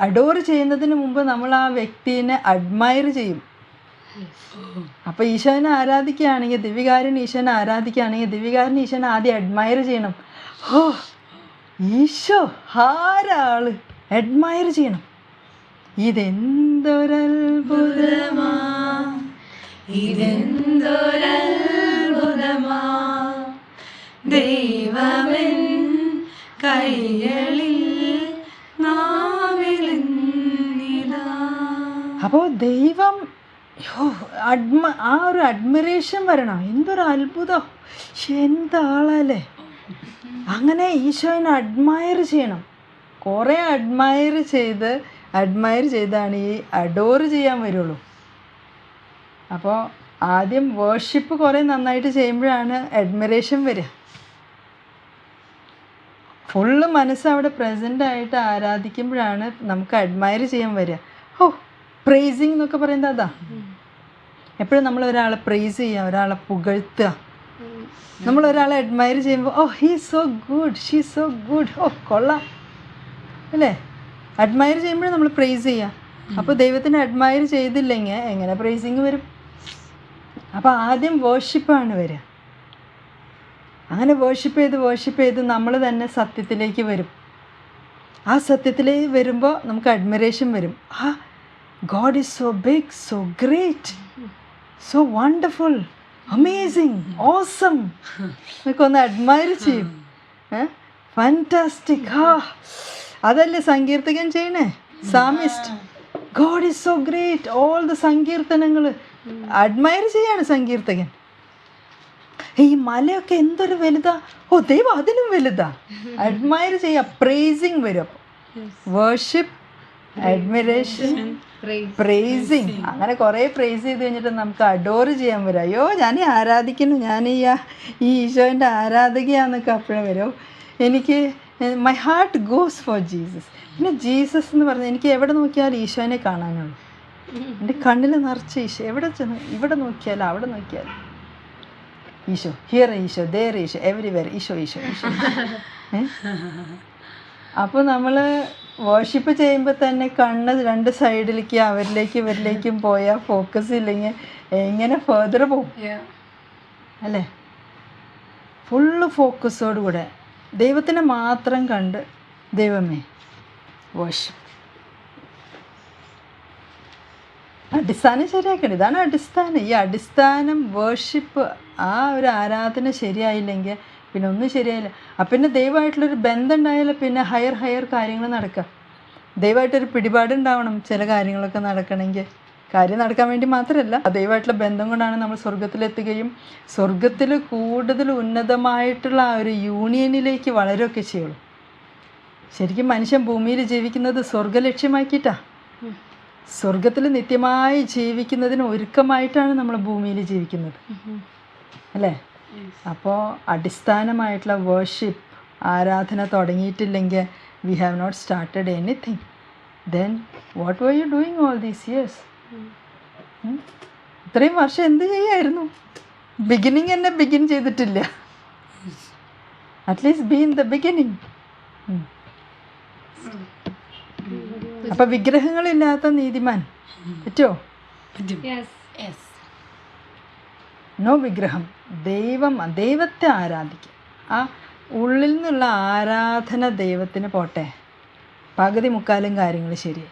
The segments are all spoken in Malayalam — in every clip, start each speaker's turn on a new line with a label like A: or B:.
A: അഡോർ ചെയ്യുന്നതിന് മുമ്പ് നമ്മൾ ആ വ്യക്തിനെ അഡ്മയർ ചെയ്യും. അപ്പോൾ ഈശോനെ ആരാധിക്കുകയാണെങ്കിൽ ദിവികാരൻ ഈശോനെ ആരാധിക്കുകയാണെങ്കിൽ ദിവികാരൻ ഈശോനെ ആദ്യം അഡ്മയർ ചെയ്യണം. ഓ ഈശോ ആരാൾ? അഡ്മയർ ചെയ്യണം. ഇതെന്തൊരത്ഭുതമാ?
B: ഇതെന്തൊരത്ഭുതമാ? ദൈവമെൻ കൈകളിൽ
A: അപ്പോൾ ദൈവം അഡ്മ ആ ഒരു അഡ്മിറേഷൻ വരണം. എന്തൊരു അത്ഭുതം. എന്താളല്ലേ? അങ്ങനെ ഈശോനെ അഡ്മയർ ചെയ്യണം. കുറേ അഡ്മയർ ചെയ്ത് അഡ്മയർ ചെയ്താണ് ഈ അഡോർ ചെയ്യാൻ വരുള്ളൂ. അപ്പോൾ ആദ്യം വേർഷിപ്പ് കുറേ നന്നായിട്ട് ചെയ്യുമ്പോഴാണ് അഡ്മിറേഷൻ വരിക ഫുള്ള് മനസ്സ് അവിടെ പ്രസന്റ് ആയിട്ട് ആരാധിക്കുമ്പോഴാണ് നമുക്ക് അഡ്മയർ ചെയ്യാൻ വരിക ഓ പ്രേസിങ് എന്നൊക്കെ പറയുന്നത് അതാ. എപ്പോഴും നമ്മൾ ഒരാളെ പ്രൈസ് ചെയ്യുക ഒരാളെ പുകഴ്ത്തുക. നമ്മൾ ഒരാളെ അഡ്മയർ ചെയ്യുമ്പോൾ ഓ he so good she so good oh കൊള്ളാം. അല്ലേ? അഡ്മയർ ചെയ്യുമ്പോഴും നമ്മൾ പ്രൈസ് ചെയ്യുക. അപ്പോൾ ദൈവത്തിനെ അഡ്മയർ ചെയ്തില്ലെങ്കിൽ എങ്ങനെ പ്രൈസിങ് വരും? അപ്പോൾ ആദ്യം വേർഷിപ്പാണ് വരിക. അങ്ങനെ വേർഷിപ്പ് ചെയ്ത് വേർഷിപ്പ് ചെയ്ത് നമ്മൾ തന്നെ സത്യത്തിലേക്ക് വരും. ആ സത്യത്തിലേക്ക് വരുമ്പോൾ നമുക്ക് അഡ്മിറേഷൻ വരും. ആ God is so big, so great, so wonderful, amazing, awesome. എന്നൊക്കെ ഒന്ന് അഡ്മയർ ചെയ്യും ഫാന്റാസ്റ്റിക് ഹാ അതല്ലേ സങ്കീർത്തകൻ ചെയ്യണേ? Psalmist God is so great all the സങ്കീർത്തനങ്ങൾ അഡ്മയർ ചെയ്യാണ് സങ്കീർത്തകൻ. ഈ മലയൊക്കെ എന്തൊരു വലുതാ? ഓ ദൈവം അതിനും വലുതാ. അഡ്മയർ ചെയ്യുക പ്രേസിങ് വരും. അപ്പോൾ വേർഷിപ്പ് അഡ്മിറേഷൻ പ്രേസിങ് അങ്ങനെ കുറേ പ്രേസ് ചെയ്ത് കഴിഞ്ഞിട്ട് നമുക്ക് അഡോർ ചെയ്യാൻ വരും. അയ്യോ ഞാൻ ആരാധിക്കുന്നു. ഞാൻ ഈ ഈശോന്റെ ആരാധകയാന്നൊക്കെ അപ്പോഴും വരും. എനിക്ക് my heart goes for Jesus പിന്നെ ജീസസ് എന്ന് പറഞ്ഞാൽ എനിക്ക് എവിടെ നോക്കിയാലും ഈശോനെ കാണാനുള്ളൂ എന്റെ കണ്ണിൽ നിറച്ച് ഈശോ. എവിടെ ചെന്ന് ഇവിടെ നോക്കിയാലും അവിടെ നോക്കിയാലും. Eesho here Eesho there Eesho everywhere Eesho Eesho Eesho. അപ്പോൾ നമ്മൾ വർഷിപ്പ് ചെയ്യുമ്പോൾ തന്നെ കണ്ണ് രണ്ട് സൈഡിലേക്ക് അവരിലേക്ക് ഇവരിലേക്കും പോയാൽ ഫോക്കസ് ഇല്ലെങ്കിൽ എങ്ങനെ ഫെർദർ പോകും? അല്ലേ? ഫുള്ള് ഫോക്കസോടുകൂടെ ദൈവത്തിനെ മാത്രം കണ്ട് ദൈവമേ വർഷിപ്പ് അടിസ്ഥാനം ശരിയാക്കണം. ഇതാണ് അടിസ്ഥാനം. ഈ അടിസ്ഥാനം വേർഷിപ്പ് ആ ഒരു ആരാധന ശരിയായില്ലെങ്കിൽ പിന്നെ ഒന്നും ശരിയായില്ല. അപ്പം പിന്നെ ദൈവമായിട്ടുള്ളൊരു ബന്ധം ഉണ്ടായാലും പിന്നെ ഹയർ ഹയർ കാര്യങ്ങൾ നടക്കുക ദൈവമായിട്ടൊരു പിടിപാടുണ്ടാവണം ചില കാര്യങ്ങളൊക്കെ നടക്കണമെങ്കിൽ. കാര്യം നടക്കാൻ വേണ്ടി മാത്രമല്ല ആ ദൈവമായിട്ടുള്ള ബന്ധം കൊണ്ടാണ് നമ്മൾ സ്വർഗത്തിലെത്തുകയും സ്വർഗത്തിൽ കൂടുതൽ ഉന്നതമായിട്ടുള്ള ആ ഒരു യൂണിയനിലേക്ക് വളരുകയൊക്കെ ചെയ്യുള്ളൂ. ശരിക്കും മനുഷ്യൻ ഭൂമിയിൽ ജീവിക്കുന്നത് സ്വർഗലക്ഷ്യമാക്കിയിട്ടാ സ്വർഗത്തിൽ നിത്യമായി ജീവിക്കുന്നതിന് ഒരുക്കമായിട്ടാണ് നമ്മൾ ഭൂമിയിൽ ജീവിക്കുന്നത്. അല്ലേ? അപ്പോൾ അടിസ്ഥാനമായിട്ടുള്ള വേർഷിപ്പ് ആരാധന തുടങ്ങിയിട്ടില്ലെങ്കിൽ we have not started anything then what were you doing all these years ഇത്രയും വർഷം എന്ത് ചെയ്യായിരുന്നു? ബിഗിനിങ് തന്നെ ബിഗിൻ ചെയ്തിട്ടില്ല. At least be in the beginning അപ്പൊ വിഗ്രഹങ്ങളില്ലാത്ത നീതിമാൻ. പറ്റുമോ നോ വിഗ്രഹം ദൈവം ദൈവത്തെ ആരാധിക്കുക ആ ഉള്ളിൽ നിന്നുള്ള ആരാധന ദൈവത്തിന് പോട്ടെ. പകുതി മുക്കാലും കാര്യങ്ങൾ ശരി.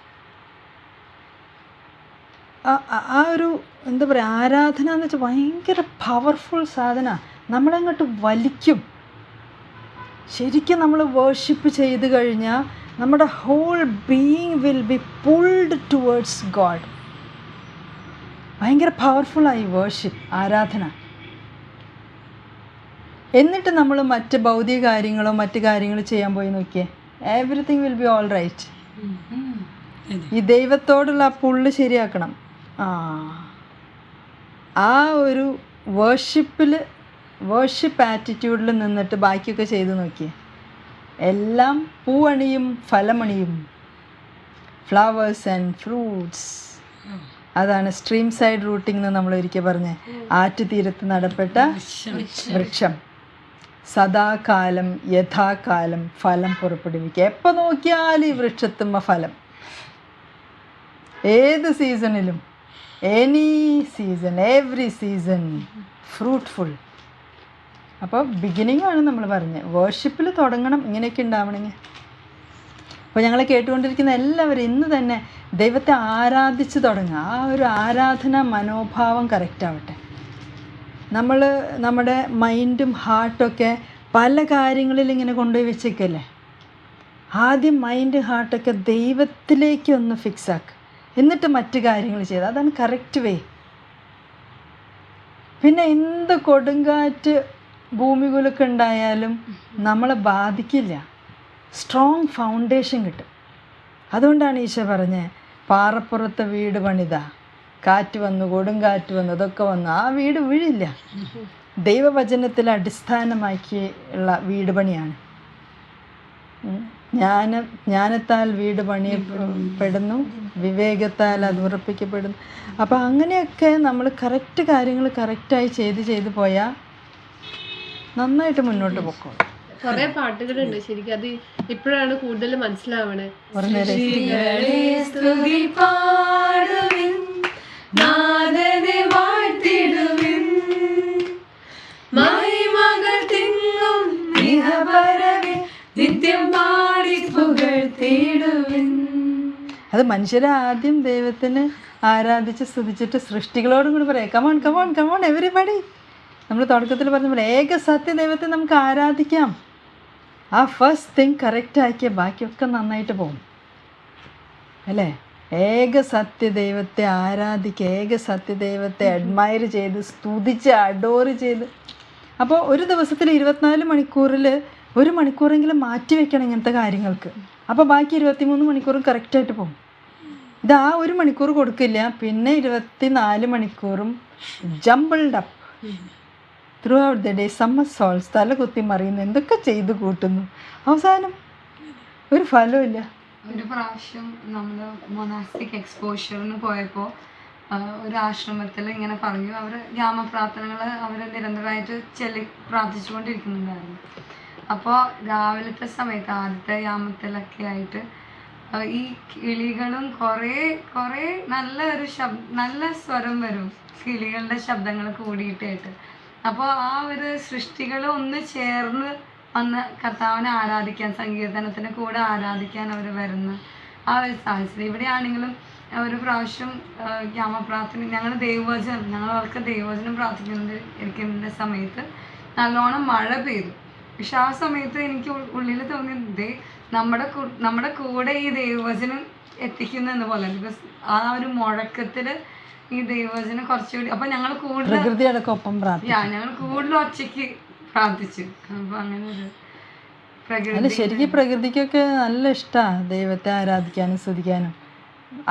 A: ആ- ഒരു എന്താ പറയുക ആരാധന എന്ന് വെച്ചാൽ ഭയങ്കര പവർഫുൾ സാധന. നമ്മളങ്ങോട്ട് വലിക്കും. ശരിക്കും നമ്മൾ വേർഷിപ്പ് ചെയ്ത് കഴിഞ്ഞാൽ നമ്മുടെ whole being will be pulled towards God ഭയങ്കര പവർഫുള്ളായി വേർഷിപ്പ് ആരാധന. എന്നിട്ട് നമ്മൾ മറ്റ് ഭൗതിക കാര്യങ്ങളോ മറ്റ് കാര്യങ്ങളോ ചെയ്യാൻ പോയി നോക്കിയേ everything will be all right ഈ ദൈവത്തോടുള്ള ആ പുള്ള് ശരിയാക്കണം. ആ ആ ഒരു വേർഷിപ്പിൽ വേർഷിപ്പ് ആറ്റിറ്റ്യൂഡിൽ നിന്നിട്ട് ബാക്കിയൊക്കെ ചെയ്തു നോക്കിയേ. എല്ലാം പൂവണിയും ഫലമണിയും ഫ്ലവേഴ്സ് ആൻഡ് ഫ്രൂട്ട്സ് അതാണ് സ്ട്രീം സൈഡ് റൂട്ടിംഗ് എന്ന് നമ്മൾ ഒരിക്കൽ പറഞ്ഞേ. ആറ്റുതീരത്ത് നടപ്പെട്ട വൃക്ഷം. സദാകാലം യഥാകാലം ഫലം പുറപ്പെടുവിക്കുക. എപ്പോൾ നോക്കിയാലും ഈ വൃക്ഷത്തുമ്മ ഫലം. ഏത് സീസണിലും any season every season fruitful അപ്പോൾ ബിഗിനിങ് ആണ് നമ്മൾ പറഞ്ഞത് വേർഷിപ്പിൽ തുടങ്ങണം. ഇങ്ങനെയൊക്കെ ഉണ്ടാവണമെങ്കിൽ അപ്പോൾ ഞങ്ങളെ കേട്ടുകൊണ്ടിരിക്കുന്ന എല്ലാവരും ഇന്ന് തന്നെ ദൈവത്തെ ആരാധിച്ച് തുടങ്ങുക ആ ഒരു ആരാധന മനോഭാവം കറക്റ്റാവട്ടെ നമ്മൾ നമ്മുടെ മൈൻഡും ഹാർട്ടൊക്കെ പല കാര്യങ്ങളിൽ ഇങ്ങനെ കൊണ്ടുപോയി വെച്ചേക്കല്ലേ? ആദ്യം മൈൻഡ് ഹാർട്ടൊക്കെ ദൈവത്തിലേക്ക് ഒന്ന് ഫിക്സ് ആക്കുക എന്നിട്ട് മറ്റു കാര്യങ്ങൾ ചെയ്ത്. അതാണ് കറക്റ്റ് വേ പിന്നെ എന്ത് കൊടുങ്കാറ്റ് ഭൂമികുലൊക്കെ ഉണ്ടായാലും നമ്മളെ ബാധിക്കില്ല. സ്ട്രോങ് ഫൗണ്ടേഷൻ കിട്ടും. അതുകൊണ്ടാണ് ഈശോ പറഞ്ഞത് പാറപ്പുറത്തെ വീട് പണിത. കാറ്റ് വന്നു കൊടുങ്കാറ്റ് വന്നു അതൊക്കെ വന്നു. ആ വീട് വീഴില്ല. ദൈവവചനത്തിൽ അടിസ്ഥാനമാക്കിയുള്ള വീട് പണിയാണ്. ജ്ഞാനം ജ്ഞാനത്താൽ വീട് പണിയപ്പെടുന്നു വിവേകത്താൽ അത് ഉറപ്പിക്കപ്പെടുന്നു. അപ്പോൾ അങ്ങനെയൊക്കെ നമ്മൾ കറക്റ്റ് കാര്യങ്ങൾ കറക്റ്റായി ചെയ്ത് ചെയ്ത് പോയാൽ നന്നായിട്ട് മുന്നോട്ട് പൊക്കോളും.
C: കുറെ പാട്ടുകളുണ്ട് ശരിക്കും അത് ഇപ്പോഴാണ് കൂടുതൽ മനസ്സിലാവണേ.
A: പറഞ്ഞേരെ
B: സ്തുതി പാടുവിൻ നാഥനെ വാഴ്ത്തിടുവിൻ. മഹിമകൾ തിങ്ങും ഇഹപരവേ നിത്യം പാടി പുകഴ്ത്തിടുവിൻ
A: അത് മനുഷ്യരെ ആദ്യം ദൈവത്തിന് ആരാധിച്ച് സ്തുതിച്ചിട്ട് സൃഷ്ടികളോടും കൂടി പറയാം. കമോൺ കമോൺ കമോൺ എവരിബഡി നമ്മൾ തുടക്കത്തിൽ പറഞ്ഞ പോലെ ഏക സത്യ ദൈവത്തെ നമുക്ക് ആരാധിക്കാം. ആ ഫസ്റ്റ് തിങ് കറക്റ്റ് ആക്കിയ ബാക്കിയൊക്കെ നന്നായിട്ട് പോകും. അല്ലേ? ഏക സത്യദൈവത്തെ ആരാധിക്കുക ഏക സത്യദൈവത്തെ അഡ്മയർ ചെയ്ത് സ്തുതിച്ച് അഡോർ ചെയ്ത്. അപ്പോൾ ഒരു ദിവസത്തിൽ ഇരുപത്തിനാല് മണിക്കൂറിൽ ഒരു മണിക്കൂറെങ്കിലും മാറ്റി വെക്കണം ഇങ്ങനത്തെ കാര്യങ്ങൾക്ക്. അപ്പോൾ ബാക്കി ഇരുപത്തിമൂന്ന് മണിക്കൂറും കറക്റ്റായിട്ട് പോകും. ഇത് ആ ഒരു മണിക്കൂർ കൊടുക്കില്ല പിന്നെ ഇരുപത്തിനാല് മണിക്കൂറും jumbled up through the day summer souls തലകുത്തി മറിയുന്നു എന്തൊക്കെ ചെയ്ത് കൂട്ടുന്നു? അവസാനം ഒരു ഫലമില്ല
B: ഒരു പ്രാവശ്യം നമ്മൾ മൊനാസ്റ്റിക് എക്സ്പോഷറിന് പോയപ്പോൾ ഒരു ആശ്രമത്തിൽ ഇങ്ങനെ പറഞ്ഞു. അവർ ഗ്രാമപ്രാർത്ഥനകൾ അവർ നിരന്തരമായിട്ട് ചെല്ലി പ്രാർത്ഥിച്ചുകൊണ്ടിരിക്കുന്നുണ്ടായിരുന്നു. അപ്പോൾ രാവിലത്തെ സമയത്ത് ആദ്യത്തെ യാമത്തിലൊക്കെ ആയിട്ട് ഈ കിളികളും കുറേ കുറേ നല്ല ഒരു ശബ് നല്ല സ്വരം വരും. കിളികളുടെ ശബ്ദങ്ങൾ കൂടിയിട്ടായിട്ട് അപ്പോൾ ആ ഒരു സൃഷ്ടികൾ ഒന്ന് ചേർന്ന് വന്ന് കർത്താവിനെ ആരാധിക്കാൻ സങ്കീർത്തനത്തിന് കൂടെ ആരാധിക്കാൻ അവർ വരുന്ന ആ ഒരു സാഹചര്യം. ഇവിടെയാണെങ്കിലും ഒരു പ്രാവശ്യം ഗ്രാമപ്രാർത്ഥന ഞങ്ങൾ ദൈവവചനം ഞങ്ങൾ അവർക്ക് ദൈവവചനം പ്രാർത്ഥിക്കുന്നത് ഇരിക്കുന്ന സമയത്ത് നല്ലോണം മഴ പെയ്തു. പക്ഷെ ആ സമയത്ത് എനിക്ക് ഉള്ളിൽ തോന്നി ദേ നമ്മുടെ നമ്മുടെ കൂടെ ഈ ദൈവവചനം എത്തിക്കുന്നതെന്ന് പോലെ ബിക്കോസ് ആ ഒരു മുഴക്കത്തിൽ ഈ ദൈവവചനം കുറച്ചുകൂടി അപ്പൊ ഞങ്ങൾ കൂടുതൽ ഞങ്ങൾ കൂടുതൽ ഒച്ചയ്ക്ക് പ്രാർത്ഥിച്ചു. അപ്പൊ അങ്ങനെ ഒരു
A: അല്ല
B: പ്രകൃതി
A: ശരിക്കും പ്രകൃതിക്കൊക്കെ നല്ല ഇഷ്ടാ ദൈവത്തെ ആരാധിക്കാനും സ്തുതിക്കാനും.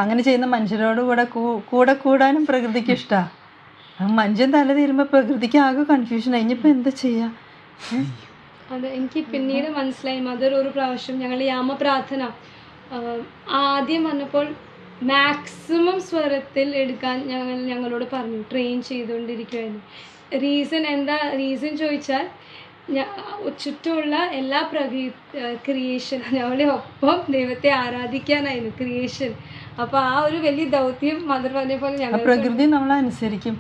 A: അങ്ങനെ ചെയ്യുന്ന മനുഷ്യരോട് കൂടെ കൂടെ കൂടാനും പ്രകൃതിക്ക് ഇഷ്ടമാണ് മനുഷ്യൻ തല തീരുമ്പോൾ പ്രകൃതിക്ക് ആകെ കൺഫ്യൂഷൻ ഇനിയിപ്പോൾ എന്താ ചെയ്യുക അതെ
D: അത് എനിക്ക് പിന്നീട് മനസ്സിലായി. മദർ ഒരു പ്രാവശ്യം ഞങ്ങൾ യാമ പ്രാർത്ഥന ആദ്യം വന്നപ്പോൾ മാക്സിമം സ്വരത്തിൽ എടുക്കാൻ ഞങ്ങൾ ഞങ്ങളോട് പറഞ്ഞു. ട്രെയിൻ ചെയ്തുകൊണ്ടിരിക്കുകയായിരുന്നു റീസൺ എന്താ? റീസൺ ചോദിച്ചാൽ ചുറ്റുമുള്ള എല്ലാ പ്രകൃ ക്രിയേഷൻ ഞങ്ങളുടെ ഒപ്പം ദൈവത്തെ ആരാധിക്കാനായിരുന്നു ക്രിയേഷൻ അപ്പോൾ ആ ഒരു വലിയ ദൗത്യം മദർ പറഞ്ഞ പോലെ ഞങ്ങൾ
A: പ്രകൃതി നമ്മളെ അനുസരിക്കും.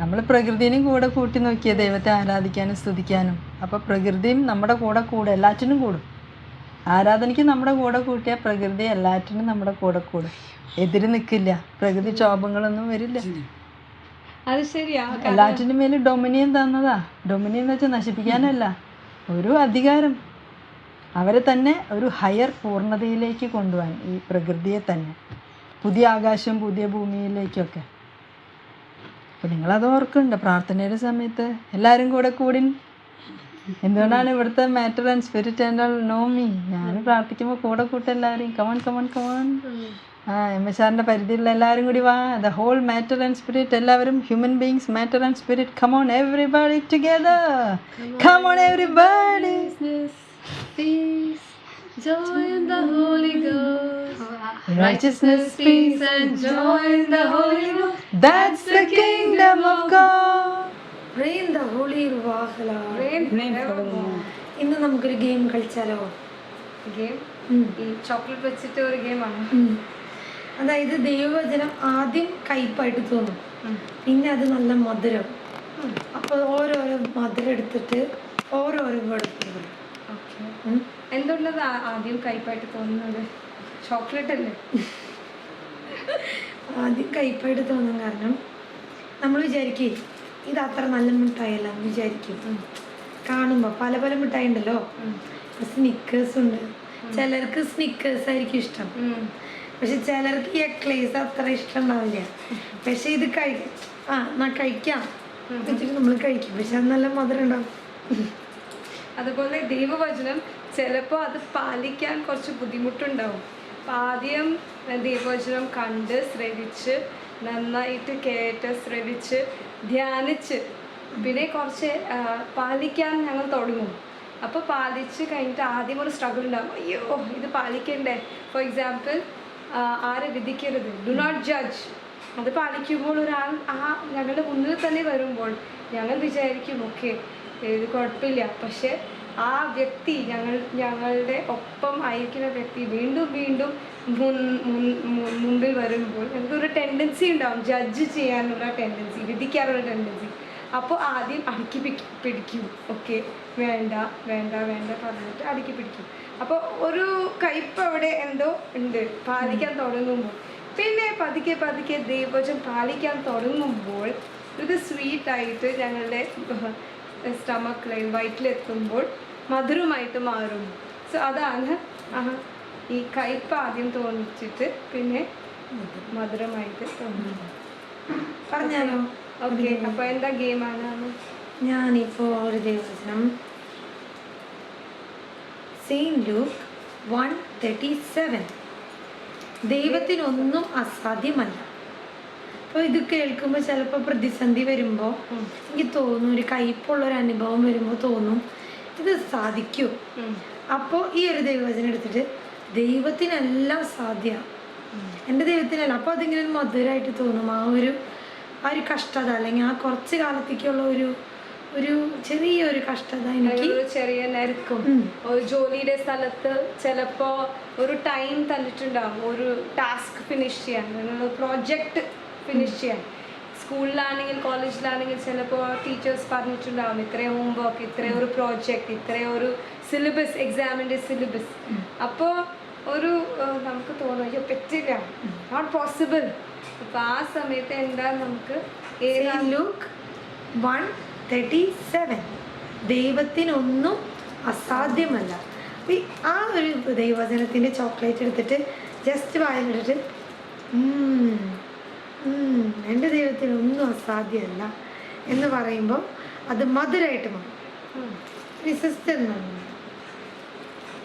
A: നമ്മൾ പ്രകൃതിനും കൂടെ കൂട്ടി നോക്കിയ ദൈവത്തെ ആരാധിക്കാനും സ്തുതിക്കാനും. അപ്പോൾ പ്രകൃതിയും നമ്മുടെ കൂടെ കൂടെ എല്ലാറ്റിനും കൂടും. ആരാധനയ്ക്ക് നമ്മുടെ കൂടെ കൂട്ടിയാൽ പ്രകൃതി എല്ലാറ്റിനും നമ്മുടെ കൂടെ കൂടും. എതിര് നിൽക്കില്ല പ്രകൃതി ക്ഷോഭങ്ങളൊന്നും വരില്ല.
D: അത് ശരിയാ.
A: എല്ലാറ്റിനും മേലെ ഡൊമിനിയൻ തന്നതാ. ഡൊമിനിയൻ എന്ന് വെച്ചാൽ നശിപ്പിക്കാനല്ല. ഒരു അധികാരം. അവരെ തന്നെ ഒരു ഹയർ പൂർണതയിലേക്ക് കൊണ്ടുപോകാൻ ഈ പ്രകൃതിയെ തന്നെ. പുതിയ ആകാശം പുതിയ ഭൂമിയിലേക്കൊക്കെ. അപ്പോൾ നിങ്ങളത് ഓർക്കുന്നുണ്ട്? പ്രാർത്ഥനയുടെ സമയത്ത് എല്ലാവരും കൂടെ കൂടി എന്തുകൊണ്ടാണ് ഇവിടുത്തെ matter and spirit and all no me ഞാൻ പ്രാർത്ഥിക്കുമ്പോൾ കൂടെ കൂട്ടം എല്ലാവരെയും come on come on come on ആ എം എസ് ആറിന്റെ പരിധിയിലുള്ള എല്ലാവരും കൂടി വാ. The whole matter and spirit എല്ലാവരും human beings matter and spirit come on everybody together come on everybody
C: Peace, joy in the Holy Ghost.
A: Righteousness, peace,
C: and joy in the Holy Ghost.
A: that's the kingdom of God.
E: ഇന്ന് നമുക്കൊരു ഗെയിം കളിച്ചാലോ?
B: ഗെയിം? ഈ ചോക്ലേറ്റ് വെച്ചിട്ട് ഒരു ഗെയിമാണ്.
E: അതായത് ദൈവവചനം ആദ്യം കയ്പായിട്ട് തോന്നും. പിന്നെ അത് നല്ല മധുരം. അപ്പൊ ഓരോരോ മധുരം എടുത്തിട്ട് ഓരോരോ വേർഡ്
D: എന്തുള്ളത് ആദ്യം കയ്പായിട്ട് തോന്നുന്നത്? ചോക്ലേറ്റ് അല്ലേ?
E: ആദ്യം കയ്പായിട്ട് തോന്നാൻ കാരണം നമ്മൾ വിചാരിക്കേ ഇത് അത്ര നല്ല മിഠായല്ല എന്ന് വിചാരിക്കും. കാണുമ്പോൾ പല പല മിഠായി ഉണ്ടല്ലോ സ്നിക്കേഴ്സ് ഉണ്ട്. ചിലർക്ക് സ്നിക്കേഴ്സ് ആയിരിക്കും ഇഷ്ടം. പക്ഷെ ചിലർക്ക് ഈ എക്ലേസ് അത്ര ഇഷ്ടം ഉണ്ടാവില്ല. പക്ഷെ ഇത് കഴി ആ എന്നാ കഴിക്കാം. വെച്ചിട്ട് നമ്മൾ കഴിക്കും. പക്ഷെ അത് നല്ല മധുരം ഉണ്ടാവും.
D: അതുപോലെ ദൈവവചനം ചിലപ്പോൾ അത് പാലിക്കാൻ കുറച്ച് ബുദ്ധിമുട്ടുണ്ടാവും. അപ്പം ആദ്യം ദൈവവചനം കണ്ട് ശ്രവിച്ച് നന്നായിട്ട് കേട്ട് ശ്രവിച്ച് ധ്യാനിച്ച്. പിന്നെ കുറച്ച് പാലിക്കാൻ ഞങ്ങൾ തുടങ്ങും. അപ്പോൾ പാലിച്ച് കഴിഞ്ഞിട്ട് ആദ്യം ഒരു സ്ട്രഗിൾ ഉണ്ടാകും അയ്യോ ഇത് പാലിക്കണ്ടേ? ഫോർ എക്സാമ്പിൾ ആരെ വിധിക്കരുത്? ഡു നോട്ട് ജഡ്ജ് അത് പാലിക്കുമ്പോൾ ഒരാൾ ആ ഞങ്ങളുടെ മുന്നിൽ തന്നെ വരുമ്പോൾ ഞങ്ങൾ വിചാരിക്കും ഓക്കെ ഇത് കുഴപ്പമില്ല. പക്ഷെ ആ വ്യക്തി ഞങ്ങൾ ഞങ്ങളുടെ ഒപ്പം ആയിരിക്കുന്ന വ്യക്തി വീണ്ടും വീണ്ടും മുമ്പിൽ വരുമ്പോൾ ഞങ്ങൾക്കൊരു ടെൻഡൻസി ഉണ്ടാവും. ജഡ്ജ് ചെയ്യാനുള്ള ടെൻഡൻസി വിധിക്കാനുള്ള ടെൻഡൻസി അപ്പോൾ ആദ്യം അടുക്കി പിടി- പിടിക്കും. ഓക്കെ വേണ്ട വേണ്ട വേണ്ട പറഞ്ഞിട്ട് അടുക്കി പിടിക്കും. അപ്പോൾ ഒരു കയ്പ് അവിടെ എന്തോ ഉണ്ട്. പാലിക്കാൻ തുടങ്ങുമ്പോൾ. പിന്നെ പതുക്കെ പതുക്കെ ദൈവജം പാലിക്കാൻ തുടങ്ങുമ്പോൾ ഇത് സ്വീറ്റായിട്ട് ഞങ്ങളുടെ സ്റ്റമക്കിൽ വയറ്റിലെത്തുമ്പോൾ മധുരമായിട്ട് മാറും. സോ അതാണ് ഈ കയ്പ് ആദ്യം തോന്നിച്ചിട്ട് പിന്നെ മധുരമായിട്ട് തോന്നുന്നത്.
E: പറഞ്ഞാലോ?
D: ഓക്കെ അപ്പോൾ എന്താ ഗെയിമാണ്
E: ഞാനിപ്പോൾ ഒരു ദിവസം Saint Luke one thirty seven ദൈവത്തിനൊന്നും അസാധ്യമല്ല. അപ്പോൾ ഇത് കേൾക്കുമ്പോൾ ചിലപ്പോൾ പ്രതിസന്ധി വരുമ്പോൾ എനിക്ക് തോന്നും ഒരു കയ്പുള്ള ഒരു അനുഭവം വരുമ്പോൾ തോന്നും ഇത് സാധിക്കൂ. അപ്പോൾ ഈ ഒരു ദൈവവചനം എടുത്തിട്ട് ദൈവത്തിനെല്ലാം സാധ്യമാണ് എന്റെ ദൈവത്തിനല്ല. അപ്പോൾ അതിങ്ങനെ മധുരമായിട്ട് തോന്നും. ആ ഒരു ആ ഒരു കഷ്ടത അല്ലെങ്കിൽ ആ കുറച്ച് കാലത്തേക്കുള്ള ഒരു ഒരു ചെറിയൊരു കഷ്ടത എനിക്ക്
D: ചെറിയ നെരുക്കും ഒരു ജോലിയുടെ സ്ഥലത്ത് ചിലപ്പോ ഒരു ടൈം തന്നിട്ടുണ്ടാവും. ഒരു ടാസ്ക് ഫിനിഷ് ചെയ്യാൻ. പ്രോജക്റ്റ് ഫിനിഷ് ചെയ്യാൻ. സ്കൂളിലാണെങ്കിൽ കോളേജിലാണെങ്കിൽ ചിലപ്പോൾ ടീച്ചേഴ്സ് പറഞ്ഞിട്ടുണ്ടാവും ഇത്രയും ഹോംവർക്ക് ഇത്രയും ഒരു പ്രോജക്റ്റ് ഇത്രയും ഒരു സിലബസ് എക്സാമിന്റെ സിലബസ് അപ്പോൾ ഒരു നമുക്ക് തോന്നും അയ്യോ പറ്റില്ല. നോട്ട് പോസിബിൾ അപ്പോൾ ആ സമയത്ത് എന്താ നമുക്ക്
E: ലുക്ക് വൺ തേർട്ടി സെവൻ ദൈവത്തിനൊന്നും അസാധ്യമല്ല. ആ ഒരു ദൈവവചനത്തിന്റെ ചോക്ലേറ്റ് എടുത്തിട്ട് ജസ്റ്റ് വായിലിട്ടിട്ട് "ഉം, ദൈവത്തിന് എന്റെ ദൈവത്തിനൊന്നും അസാധ്യമല്ല എന്ന് പറയുമ്പോൾ അത് മധുരമായിട്ട് മാറും. എന്നാണ്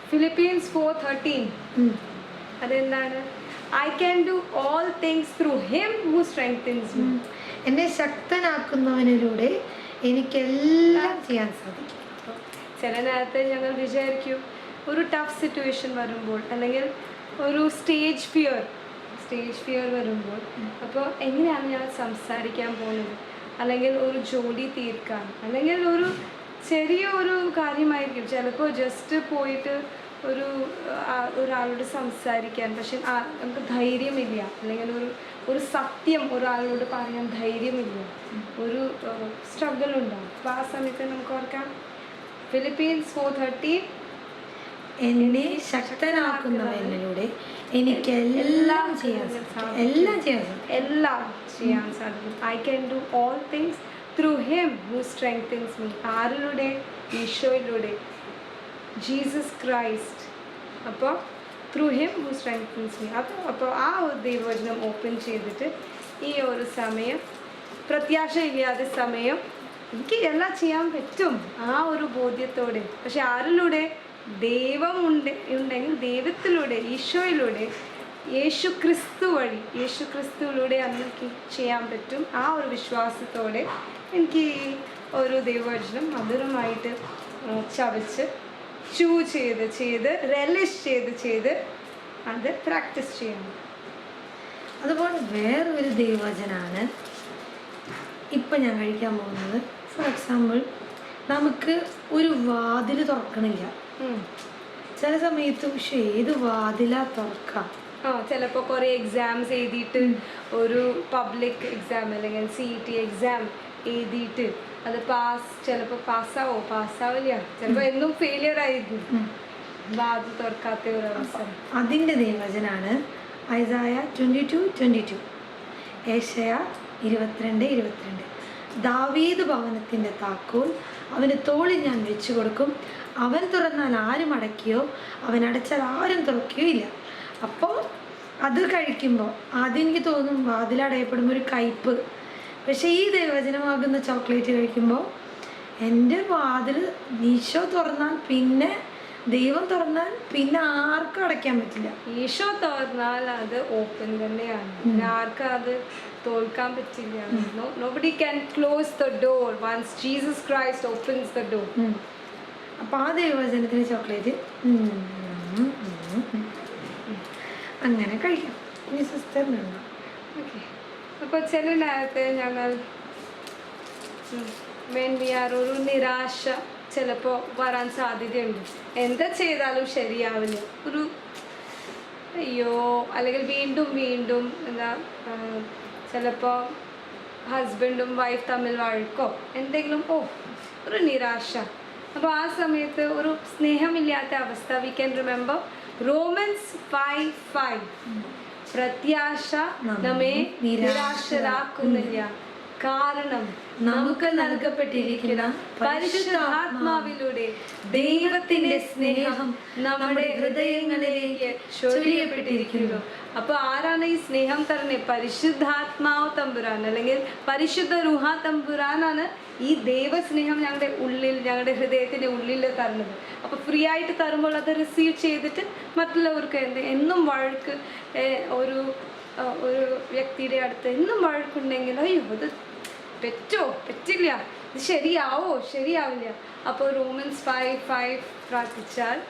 D: ഫിലിപ്പീൻസ് ഫോർ തേർട്ടീൻ. അതെന്താണ്? I can do all things through him who strengthens
E: എന്നെ ശക്തനാക്കുന്നവനിലൂടെ എനിക്കെല്ലാം ചെയ്യാൻ സാധിക്കും.
D: ചില നേരത്തെ ഞങ്ങൾ വിചാരിക്കും ഒരു ടഫ് സിറ്റുവേഷൻ വരുമ്പോൾ അല്ലെങ്കിൽ ഒരു സ്റ്റേജ് ഫിയർ സ്റ്റേജ് ഫിയർ വരുമ്പോൾ അപ്പോൾ എങ്ങനെയാണ് ഞാൻ സംസാരിക്കാൻ പോകുന്നത് അല്ലെങ്കിൽ ഒരു ജോലി തീർക്കാൻ? അല്ലെങ്കിൽ ഒരു ചെറിയ ഒരു കാര്യമായിരിക്കും. ചിലപ്പോൾ ജസ്റ്റ് പോയിട്ട് ഒരു ഒരാളോട് സംസാരിക്കാൻ. പക്ഷെ നമുക്ക് ധൈര്യമില്ല. അല്ലെങ്കിൽ ഒരു ഒരു സത്യം ഒരാളോട് പറയാൻ ധൈര്യമില്ല. ഒരു സ്ട്രഗിൾ ഉണ്ടാവും. അപ്പോൾ ആ സമയത്ത് നമുക്ക് ഓർക്കാം. ഫിലിപ്പീൻസ് ഫോർ തേർട്ടി
E: എന്നെ ശക്തനാക്കുന്നവനിലൂടെ എനിക്കെല്ലാം ചെയ്യാൻ സാധിക്കും. എല്ലാം ചെയ്യാൻ സാധിക്കും.
D: എല്ലാം ചെയ്യാൻ സാധിക്കും. I can do all things through him who strengthens me ആരിലൂടെ? ഈശോയിലൂടെ. ജീസസ് ക്രൈസ്റ്റ് അപ്പോൾ through him who strengthens me അപ്പോൾ അപ്പോൾ ആ ഒരു ദൈവവചനം ഓപ്പൺ ചെയ്തിട്ട് ഈ ഒരു സമയം പ്രത്യാശ ഇല്ലാതെ സമയം എനിക്ക് എല്ലാം ചെയ്യാൻ പറ്റും. ആ ഒരു ബോധ്യത്തോടെ. പക്ഷെ ആരിലൂടെ? ദൈവം ഉണ്ട് ഉണ്ടെങ്കിൽ ദൈവത്തിലൂടെ ഈശോയിലൂടെ യേശു ക്രിസ്തു വഴി യേശു ക്രിസ്തുവിലൂടെ എനിക്ക് ചെയ്യാൻ പറ്റും. ആ ഒരു വിശ്വാസത്തോടെ എനിക്ക് ഒരു ദൈവവചനം മധുരമായിട്ട് ചവച്ച് ചൂ ചെയ്ത് ചെയ്ത് റെലിഷ് ചെയ്ത് ചെയ്ത് അത് പ്രാക്ടീസ് ചെയ്യണം.
E: അതുപോലെ വേറൊരു ദൈവവചനാണ് ഇപ്പം ഞാൻ കഴിക്കാൻ പോകുന്നത്. ഫോർ എക്സാമ്പിൾ നമുക്ക് ഒരു വാതിൽ തുറക്കണില്ല. ചില സമയത്ത് പക്ഷെ ഏത് വാതിലാ തുറക്കാം
D: ആ ചിലപ്പോൾ കുറേ എക്സാംസ് എഴുതിയിട്ട് ഒരു പബ്ലിക് എക്സാം അല്ലെങ്കിൽ സി ടി എക്സാം എഴുതിയിട്ട് അത് പാസ് ചിലപ്പോൾ പാസ്സാവോ പാസ്സാവില്ല ചിലപ്പോൾ എന്നും ഫെയിലിയർ ആയിരുന്നു. വാതിൽ തുറക്കാത്ത ഒരു അവസരം.
E: അതിന്റെ ദൈവചനാണ് Isaiah twenty two twenty two Asia ഇരുപത്തിരണ്ട് ഇരുപത്തിരണ്ട്. ദാവീദ് ഭവനത്തിന്റെ താക്കോൽ അവന് തോളിൽ ഞാൻ വെച്ചു കൊടുക്കും. അവൻ തുറന്നാൽ ആരും അടയ്ക്കുകയോ അവൻ അടച്ചാൽ ആരും തുറക്കുകയോ ഇല്ല. അപ്പോൾ അത് കഴിക്കുമ്പോൾ ആദ്യം എനിക്ക് തോന്നും വാതിലടയപ്പെടുമ്പോൾ ഒരു കയ്പ് പക്ഷേ ഈ ദൈവചനമാകുന്ന ചോക്ലേറ്റ് കഴിക്കുമ്പോൾ എന്റെ വാതിൽ ഈശോ തുറന്നാൽ പിന്നെ ദൈവം തുറന്നാൽ പിന്നെ ആർക്കും അടയ്ക്കാൻ പറ്റില്ല.
D: ഈശോ തുറന്നാൽ അത് ഓപ്പൺ തന്നെയാണ്. ആർക്കും അത് തോൽക്കാൻ പറ്റില്ല. Nobody can close the door once Jesus Christ opens the door.
E: അപ്പോൾ ആ ദൈവവചനത്തിന് ചോക്ലേറ്റ്. അങ്ങനെ കഴിക്കാം. ഇനി സിസ്റ്ററിനുണ്ടോ
D: ഓക്കെ അപ്പോൾ ചില നേരത്തെ ഞങ്ങൾ വേണ്ടിയാർ ഒരു നിരാശ ചിലപ്പോൾ വരാൻ സാധ്യതയുണ്ട്. എന്താ ചെയ്താലും ശരിയാവില്ല. ഒരു അയ്യോ അല്ലെങ്കിൽ വീണ്ടും വീണ്ടും എന്താ ചിലപ്പോൾ ഹസ്ബൻഡും വൈഫ് തമ്മിൽ വഴക്കോ എന്തെങ്കിലും ഓ ഒരു നിരാശ. അപ്പോൾ ആ സമയത്ത് ഒരു സ്നേഹമില്ലാത്ത അവസ്ഥ. We can remember Romans five five പ്രത്യാശ നമ്മെ നിരാശരാക്കുന്നില്ല. കാരണം നമുക്ക് നൽകപ്പെട്ടിരിക്കുന്ന പരിശുദ്ധാത്മാവിലൂടെ ദൈവത്തിന്റെ സ്നേഹം നമ്മുടെ ഹൃദയങ്ങളിലേക്ക് ചൊരിയപ്പെട്ടിരിക്കുന്നു. അപ്പൊ ആരാണ് ഈ സ്നേഹം തരണേ പരിശുദ്ധാത്മാവ് തമ്പുരാൻ അല്ലെങ്കിൽ പരിശുദ്ധ റുഹ തമ്പുരാനാണ് ഈ ദൈവസ്നേഹം ഞങ്ങളുടെ ഉള്ളിൽ ഞങ്ങളുടെ ഹൃദയത്തിന്റെ ഉള്ളിൽ തരുന്നത്. അപ്പൊ ഫ്രീ ആയിട്ട് തരുമ്പോൾ അത് റിസീവ് ചെയ്തിട്ട് മറ്റുള്ളവർക്ക് എന്ത് എന്നും വഴക്ക് ഒരു ഒരു വ്യക്തിയുടെ അടുത്ത് എന്നും വഴക്കുണ്ടെങ്കിൽ അയ്യോ ഇത് പറ്റോ? പറ്റില്ല. ഇത് ശരിയാവോ? ശരിയാവില്ല. അപ്പോൾ റോമൻസ് ഫൈവ് ഫൈവ് പ്രാർത്ഥിച്ചാൽ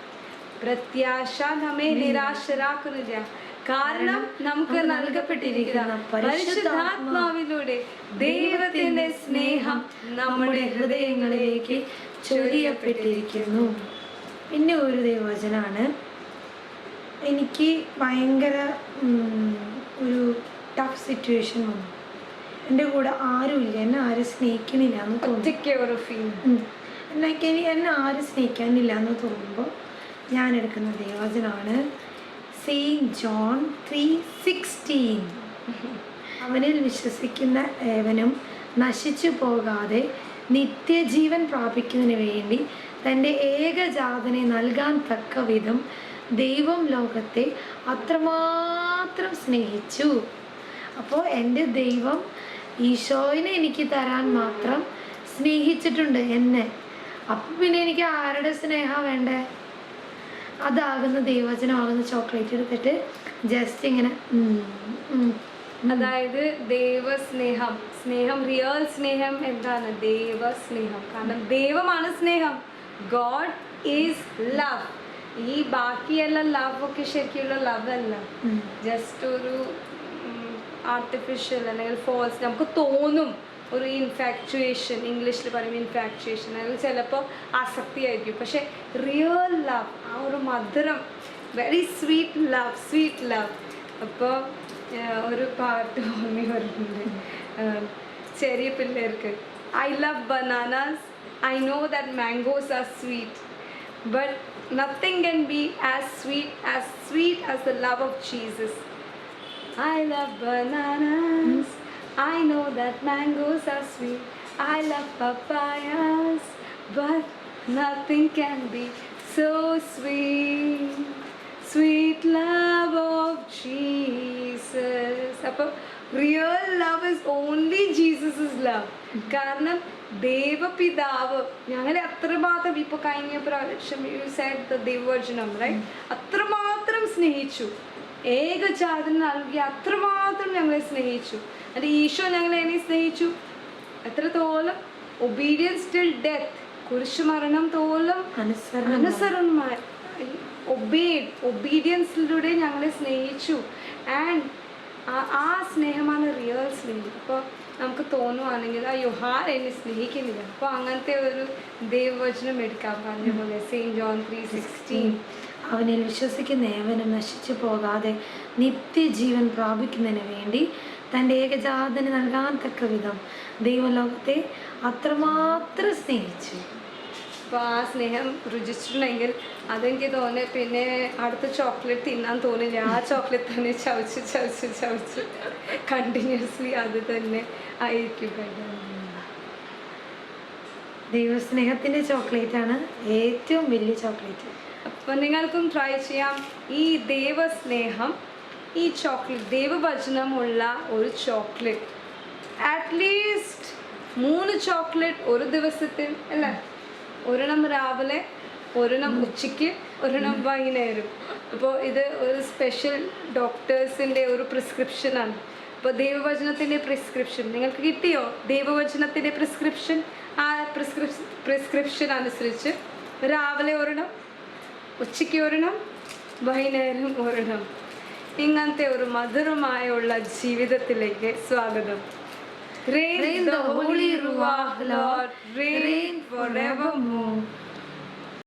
D: പ്രത്യാശ നമ്മെ നിരാശരാക്കുന്നില്ല. കാരണം നമുക്ക് നൽകപ്പെട്ടിരിക്കുന്ന പരിശുദ്ധാത്മാവിലൂടെ ദൈവത്തിന്റെ സ്നേഹം നമ്മുടെ ഹൃദയങ്ങളിലേക്ക്
E: ചൊരിയപ്പെട്ടിരിക്കുന്നു. പിന്നെ ഒരു ദൈവവചനാണ്. എനിക്ക് ഭയങ്കര ഒരു ടഫ് സിറ്റുവേഷൻ വന്നു. എന്റെ കൂടെ ആരും ഇല്ല എന്നെ ആരും സ്നേഹിക്കണില്ല എന്ന് തോന്നുന്നു. എനിക്ക് ഇനി എന്നെ ആരും സ്നേഹിക്കാനില്ല എന്ന് തോന്നുമ്പോൾ ഞാൻ എടുക്കുന്ന ദേവചനാണ് സെയിന്റ് ജോൺ ത്രീ സിക്സ്റ്റീൻ അവനിൽ വിശ്വസിക്കുന്ന ഏവനും നശിച്ചു പോകാതെ നിത്യജീവൻ പ്രാപിക്കുന്നതിന് വേണ്ടി തന്റെ ഏകജാതനെ നൽകാൻ തക്ക വിധം ദൈവം ലോകത്തെ അത്രമാത്രം സ്നേഹിച്ചു. അപ്പോൾ എന്റെ ദൈവം ഈശോയിനെ എനിക്ക് തരാൻ മാത്രം സ്നേഹിച്ചിട്ടുണ്ട് എന്നെ. അപ്പം പിന്നെ എനിക്ക് ആരുടെ സ്നേഹം വേണ്ടേ? അതാകുന്ന ദൈവചനമാകുന്ന ചോക്ലേറ്റ് എടുത്തിട്ട് ജസ്റ്റ് ഇങ്ങനെ
D: അതായത് ദൈവസ്നേഹം. സ്നേഹം റിയൽ സ്നേഹം എന്താണ്? ദൈവസ്നേഹം. കാരണം ദൈവമാണ് സ്നേഹം. ഗോഡ് ഈസ് ലവ് ഈ ബാക്കിയുള്ള ലവ് ഒക്കെ ശരിക്കുള്ള ലവ് അല്ല. ജസ്റ്റ് ഒരു ആർട്ടിഫിഷ്യൽ അല്ലെങ്കിൽ ഫോൾസ് നമുക്ക് തോന്നും ഒരു ഇൻഫാക്ച്വേഷൻ ഇംഗ്ലീഷിൽ പറയുമ്പോൾ ഇൻഫാക്ച്വേഷൻ അല്ലെങ്കിൽ ചിലപ്പോൾ ആസക്തിയായിരിക്കും. പക്ഷെ റിയൽ ലവ് ആ ഒരു മധുരം very sweet love sweet love അപ്പോൾ ഒരു പാട്ട് ഓർമ്മ വരുന്നുണ്ട്. ചെറിയ പിള്ളേർക്ക്. I love bananas I know that mangoes are sweet but nothing can be as sweet as sweet as the love of Jesus. I love bananas. I know that mangoes are sweet. I love papayas, but nothing can be so sweet. Sweet love of Jesus. അപ്പോൾ real love is only Jesus love കാരണം ദൈവപിതാവ് ഞങ്ങളെ അത്രമാത്രം ഇപ്പൊ കഴിഞ്ഞ പ്രാവശ്യം യു സെഡ് ദൈവവചനം റൈറ്റ് അത്രമാത്രം സ്നേഹിച്ചു ഏകജാതന് നൽകി അത്രമാത്രം ഞങ്ങളെ സ്നേഹിച്ചു. എന്റെ ഈശോ ഞങ്ങളെ എന്നെ സ്നേഹിച്ചു. എത്രത്തോളം ഒബീഡിയൻസ് ടിൽ ഡെത്ത് കുരിശുമരണം മരണം
E: അനുസരണം
D: അനുസരണമായി ഒബേഡ് ഒബീഡിയൻസിലൂടെ ഞങ്ങളെ സ്നേഹിച്ചു. ആൻഡ് ആ സ്നേഹമാണ് റിയൽ സ്നേഹം. അപ്പോൾ നമുക്ക് തോന്നുവാണെങ്കിൽ ആ ഹാർ എന്നെ സ്നേഹിക്കുന്നില്ല? അപ്പോൾ അങ്ങനത്തെ ഒരു ദൈവവചനം എടുക്കാൻ പറഞ്ഞ പോലെ സെയിന്റ് ജോൺ ത്രീ സിക്സ്റ്റീൻ
E: അവനിൽ വിശ്വസിക്കുന്ന ഏവനും നശിച്ചു പോകാതെ നിത്യജീവൻ പ്രാപിക്കുന്നതിന് വേണ്ടി തന്റെ ഏകജാതന് നൽകാൻ തക്ക വിധം ദൈവലോകത്തെ അത്രമാത്രം സ്നേഹിച്ചു.
D: അപ്പോൾ ആ സ്നേഹം രുചിച്ചിട്ടുണ്ടെങ്കിൽ അതെനിക്ക് തോന്നി പിന്നെ അടുത്ത ചോക്ലേറ്റ് തിന്നാൻ തോന്നില്ല. ആ ചോക്ലേറ്റ് തന്നെ ചവച്ച് ചവച്ച് ചവച്ച് കണ്ടിന്യൂസ്ലി അത് തന്നെ ആയിരിക്കും
E: ദൈവസ്നേഹത്തിന്റെ ചോക്ലേറ്റാണ് ഏറ്റവും വലിയ ചോക്ലേറ്റ്.
D: അപ്പോൾ നിങ്ങൾക്കും ട്രൈ ചെയ്യാം. ഈ ദേവസ്നേഹം ഈ ചോക്ലേറ്റ് ദൈവവചനമുള്ള ഒരു ചോക്ലേറ്റ് അറ്റ്ലീസ്റ്റ് മൂന്ന് ചോക്ലേറ്റ് ഒരു ദിവസത്തിൽ അല്ലേ? ഒരെണ്ണം രാവിലെ ഒരെണ്ണം ഉച്ചയ്ക്ക് ഒരെണ്ണം വൈകുന്നേരം. അപ്പോൾ ഇത് ഒരു സ്പെഷ്യൽ ഡോക്ടേഴ്സിന്റെ ഒരു പ്രിസ്ക്രിപ്ഷനാണ് അപ്പോൾ ദൈവവചനത്തിന്റെ പ്രിസ്ക്രിപ്ഷൻ നിങ്ങൾക്ക് കിട്ടിയോ? ദൈവവചനത്തിന്റെ പ്രിസ്ക്രിപ്ഷൻ ആ പ്രിസ്ക്രിപ്ഷൻ പ്രിസ്ക്രിപ്ഷൻ അനുസരിച്ച് രാവിലെ ഒരെണ്ണം ഉച്ചയ്ക്ക് ഒരെണ്ണം വൈകുന്നേരം ഒരെണ്ണം. ഇങ്ങനത്തെ ഒരു മധുരമായുള്ള ജീവിതത്തിലേക്ക് സ്വാഗതം. Rain, Rain the Holy Ruach, Lord, reign forevermore.